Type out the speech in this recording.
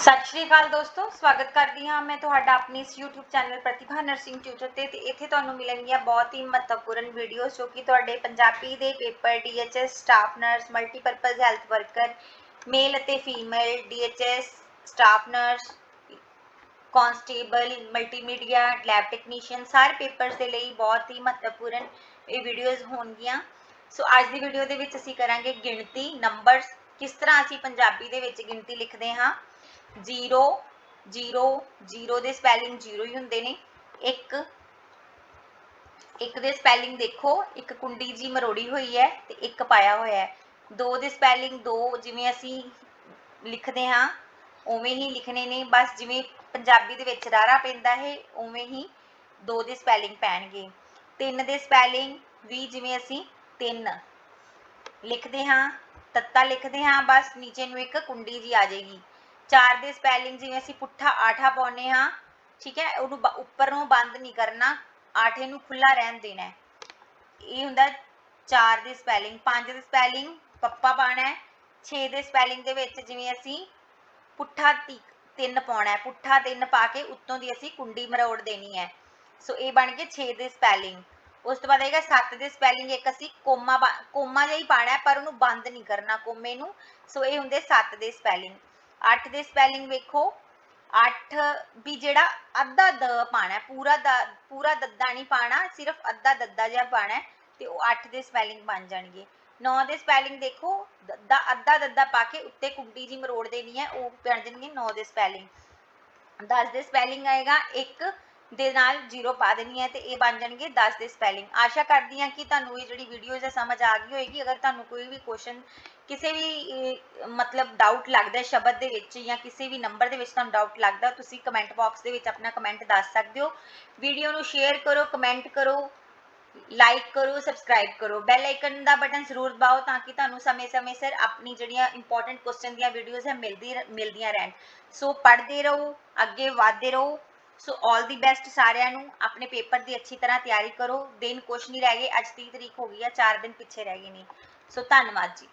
ਸਤਿ ਸ਼੍ਰੀ ਅਕਾਲ ਦੋਸਤੋ, ਸਵਾਗਤ ਕਰਦੀ ਹਾਂ ਮੈਂ ਤੁਹਾਡਾ ਆਪਣੀ ਇਸ YouTube channel Pratibha nursing tutor ਤੇ ਤੇ ਇੱਥੇ ਤੁਹਾਨੂੰ ਮਿਲਣਗੀਆਂ ਬਹੁਤ ਹੀ ਮਹੱਤਵਪੂਰਨ ਵੀਡੀਓਜ਼ ਜੋ ਕਿ ਤੁਹਾਡੇ ਪੰਜਾਬੀ ਦੇ paper DHS staff nurse multipurpose health worker male ਅਤੇ female DHS staff nurse constable multimedia lab technician ਸਾਰੇ ਪੇਪਰਸ ਦੇ ਲਈ ਬਹੁਤ ਹੀ ਮਹੱਤਵਪੂਰਨ ਇਹ ਵੀਡੀਓਜ਼ ਹੋਣਗੀਆਂ। ਸੋ ਅੱਜ ਦੀ ਵੀਡੀਓ ਦੇ ਵਿੱਚ ਅਸੀਂ ਕਰਾਂਗੇ ਗਿਣਤੀ ਨੰਬਰਸ ਕਿਸ ਤਰ੍ਹਾਂ ਅਸੀਂ ਪੰਜਾਬੀ ਦੇ ਵਿੱਚ ਗਿਣਤੀ ਲਿਖਦੇ ਹਾਂ। 0 0 0 ਦੇ ਸਪੈਲਿੰਗ 0 ਹੀ ਹੁੰਦੇ ਨੇ। ਇੱਕ ਇੱਕ ਦੇ ਸਪੈਲਿੰਗ ਦੇਖੋ, ਇੱਕ ਕੁੰਡੀ ਜੀ ਮਰੋੜੀ ਹੋਈ ਹੈ ਤੇ ਇੱਕ ਪਾਇਆ ਹੋਇਆ ਹੈ। ਦੋ ਦੇ ਸਪੈਲਿੰਗ ਦੋ, ਜਿਵੇਂ ਅਸੀਂ ਲਿਖਦੇ ਹਾਂ, ਉਵੇਂ ਹੀ ਲਿਖਣੇ ਨੇ। ਬਸ ਜਿਵੇਂ ਪੰਜਾਬੀ ਦੇ ਵਿੱਚ ਰਾਰਾ ਪੈਂਦਾ ਹੈ, ਉਵੇਂ ਹੀ ਦੋ ਦੇ ਸਪੈਲਿੰਗ ਪੈਣਗੇ। ਤਿੰਨ ਦੇ ਸਪੈਲਿੰਗ ਵੀ ਜਿਵੇਂ ਅਸੀਂ ਤਿੰਨ ਲਿਖਦੇ ਹਾਂ, ਤੱਤਾ ਲਿਖਦੇ ਹਾਂ, ਬਸ ਨੀਚੇ ਨੂੰ ਇੱਕ ਕੁੰਡੀ ਜੀ ਆ ਜਾਏਗੀ। ਚਾਰ ਦੇ ਸਪੈਲਿੰਗ ਜਿਵੇਂ ਅਸੀਂ ਪੁੱਠਾ ਆਠਾ ਪਾਉਨੇ ਹਾਂ, ਠੀਕ ਹੈ, ਉਹਨੂੰ ਉੱਪਰ ਨੂੰ ਬੰਦ ਨਹੀਂ ਕਰਨਾ, ਆਠੇ ਨੂੰ ਖੁੱਲਾ ਰਹਿਣ ਦੇਣਾ ਹੈ। ਇਹ ਹੁੰਦਾ ਚਾਰ ਦੀ ਸਪੈਲਿੰਗ ਪੰਜ ਦੀ ਸਪੈਲਿੰਗ ਪੱਪਾ ਪਾਣਾ ਹੈ। 6 ਦੇ ਸਪੈਲਿੰਗ ਦੇ ਵਿੱਚ ਜਿਵੇਂ ਅਸੀਂ ਪੁੱਠਾ ਤੀ- ਤਿੰਨ ਪਾਉਣਾ ਹੈ। ਪੁੱਠਾ ਤਿੰਨ ਪਾ ਕੇ ਉੱਤੋਂ ਦੀ ਅਸੀਂ ਕੁੰਡੀ ਮਰੋੜ ਦੇਣੀ ਹੈ। ਸੋ ਇਹ ਬਣ ਗਏ 6 ਦੇ ਸਪੈਲਿੰਗ ਉਸ ਤੋਂ ਬਾਅਦ ਆਏਗਾ 7 ਦੇ ਸਪੈਲਿੰਗ ਇੱਕ ਅਸੀਂ ਕੋਮਾ ਬਾ- ਕੋਮਾ ਜਿਹਾ ਹੀ ਪਾਣਾ ਹੈ, ਪਰ ਉਹਨੂੰ ਬੰਦ ਨਹੀਂ ਕਰਨਾ ਕੋਮੇ ਨੂੰ। ਸੋ ਇਹ ਹੁੰਦੇ 7 ਦੇ ਸਪੈਲਿੰਗ 8 ਦੇ ਸਪੈਲਿੰਗ ਵੇਖੋ। 8 ਵੀ ਜਿਹੜਾ ਅੱਧਾ ਦ ਪਾਣਾ ਪੂਰਾ ਦ, ਪੂਰਾ ਦੱਦਾ ਨਹੀਂ ਪਾਣਾ, ਸਿਰਫ ਅੱਧਾ ਦੱਦਾ ਜਿਹਾ ਪਾਣਾ ਤੇ ਉਹ 8 ਦੇ ਸਪੈਲਿੰਗ ਬਣ ਜਾਣਗੇ। 9 ਦੇ ਸਪੈਲਿੰਗ ਦੇਖੋ, ਦੱਦਾ, ਅੱਧਾ ਦੱਦਾ ਪਾ ਕੇ ਉੱਤੇ ਕੁੰਡੀ ਜੀ ਮਰੋੜ ਦੇਣੀ ਹੈ, ਉਹ ਬਣ ਜਾਣਗੇ 9 ਦੇ ਸਪੈਲਿੰਗ 10 ਦੇ ਸਪੈਲਿੰਗ ਆਏਗਾ 1 ਦੇ ਨਾਲ ਜ਼ੀਰੋ ਪਾ ਦੇਣੀ ਹੈ ਤੇ ਇਹ ਬਣ ਜਾਣਗੇ 10 ਦੇ ਸਪੈਲਿੰਗ ਆਸ਼ਾ ਕਰਦੀ ਹਾਂ ਕਿ ਤੁਹਾਨੂੰ ਇਹ ਜਿਹੜੀ ਵੀਡੀਓਜ਼ ਹੈ ਸਮਝ ਆ ਗਈ ਹੋਏਗੀ, ਅਗਰ ਤੁਹਾਨੂੰ ਕੋਈ ਵੀ ਕੁਐਸਚਨ ਕਿਸੇ ਵੀ ਮਤਲਬ ਡਾਊਟ ਲੱਗਦਾ ਸ਼ਬਦ ਦੇ ਵਿੱਚ ਜਾਂ ਕਿਸੇ ਵੀ ਨੰਬਰ ਦੇ ਵਿੱਚ ਤੁਹਾਨੂੰ ਡਾਊਟ ਲੱਗਦਾ, ਤੁਸੀਂ ਕਮੈਂਟ ਬਾਕਸ ਦੇ ਵਿੱਚ ਆਪਣਾ ਕਮੈਂਟ ਦੱਸ ਸਕਦੇ ਹੋ। ਵੀਡੀਓ ਨੂੰ ਸ਼ੇਅਰ ਕਰੋ ਕਮੈਂਟ ਕਰੋ ਲਾਈਕ ਕਰੋ ਸਬਸਕ੍ਰਾਈਬ ਕਰੋ। ਬੈਲ ਆਈਕਨ ਦਾ ਬਟਨ ਜ਼ਰੂਰ ਦਬਾਓ ਤਾਂ ਕਿ ਤੁਹਾਨੂੰ ਸਮੇਂ-ਸਮੇਂ ਸਿਰ ਆਪਣੀ ਜਿਹੜੀਆਂ ਇੰਪੋਰਟੈਂਟ ਕੁਐਸਚਨ ਦੀਆਂ ਵੀਡੀਓਜ਼ ਹੈ, ਮਿਲਦੀ ਮਿਲਦੀਆਂ ਰਹਿਣ। ਸੋ ਪੜ੍ਹਦੇ ਰਹੋ, ਅੱਗੇ ਵਧਦੇ ਰਹੋ। ਸੋ 올 ਦੀ ਬੈਸਟ ਸਾਰਿਆਂ ਨੂੰ। ਆਪਣੇ ਪੇਪਰ ਦੀ ਅੱਛੀ ਤਰ੍ਹਾਂ ਤਿਆਰੀ ਕਰੋ। ਦਿਨ ਕੁਛ ਨਹੀਂ ਰਹਿ ਗਏ। ਅੱਜ 30 ਤਰੀਕ ਹੋ ਗਈ ਆ। 4 ਦਿਨ ਪਿੱਛੇ ਰਹਿ ਗਏ ਨੇ। ਸੋ ਧੰਨਵਾਦ ਜੀ।